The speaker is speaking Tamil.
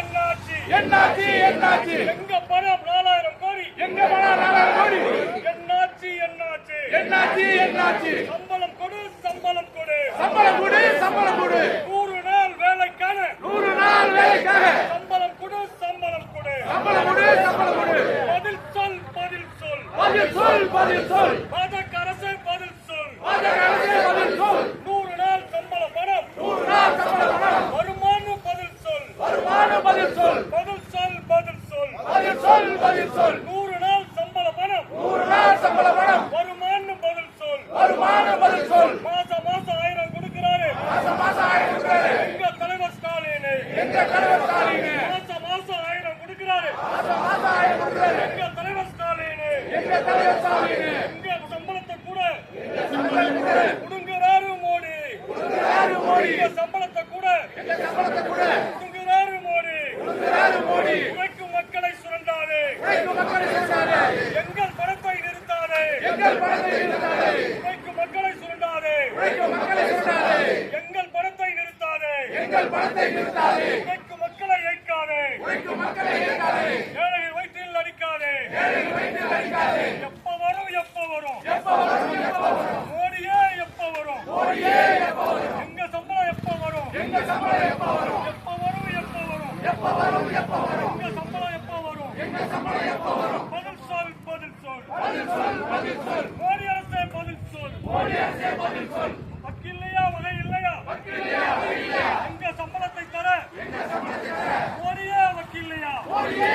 என்னாச்சு? என்னாச்சு என்னாச்சு? எங்க பணம் நாலாயிரம் கோடி? எங்க பணம் நாலாயிரம் கோடி? என்னாச்சு என்னாச்சு? என்னாச்சு என்னாச்சு? சம்பளம் கொடு சம்பளம் கொடு. சம்பளம் கொடு சம்பளம் கொடு. நூறு நாள் வேலைக்கான நூறு நாள் வேலைக்காக. சம்பளம் கொடு சம்பளம் கொடு. சம்பளம் கொடு சம்பளம் கொடு. பதில் சொல் பதில் சொல். பதில் சொல் பதில் சொல் பாஜக அரசு பதில் சொல் பாஜக அரசே பதில் சொல் நூறு நாள் சம்பள பணம் நூறு நாள் சம்பள பணம் வருமானு பதில் சொல் வருமான பதில் சொல் பதில் சொல் பதில் சொல் பதில் சொல் பதில் சொல் நூறு நாள் சம்பள பணம் நூறு நாள் சம்பள பணம் வருமானு பதில் சொல் வருமான பதில் சொல் மாசம் மாசம் ஆயிரம் கொடுக்கிறாரு மாசம் மாசம் ஆயிரம் கொடுக்கிறாரு எங்க தலைவர் ஸ்டாலின் எங்க தலைவர் ஸ்டாலின் மாசம் மாசம் ஆயிரம் கொடுக்கிறாரு மாசம் மாசம் ஆயிரம் கொடுக்கிறாரு எங்க தலைவர் ஸ்டாலின் எங்க தலைவர் ஸ்டாலின் எங்க சம்பளத்தை கூட கொடுங்கிறாரு மோடி சம்பளத்தை கூட கொடுங்கிறாரு மோடி மோடி உழைக்கும் மக்களை சேர்ந்தாரு எங்கள் பணத்தை நிறுத்தாதே. எங்கள் பணத்தை இருந்தாரு உழைக்கும் மக்களை சேர்ந்தாரு எங்கள் பணத்தை நிறுத்தாதே. எங்கள் பணத்தை நிறுத்தாது. மோடியே எப்ப வரும்? மோடியே எப்ப சம்பளம் எப்ப வரும்? எங்க சம்பளம் எப்ப வரும்? எப்ப வரும் எப்ப வரும்? எப்ப வரும் எப்ப சம்பளம் எப்ப வரும்? எங்க வரும்? பதில் சொல் பதில் சொல். பதில் சொல் பதில் சொல். மோடி சொல். மோடி அரசே சொல். வக்கில்லையா வகை இல்லையா? வக்கில்லையா சம்பளத்தை தர? எங்க வக்கில்லையா? மோடியே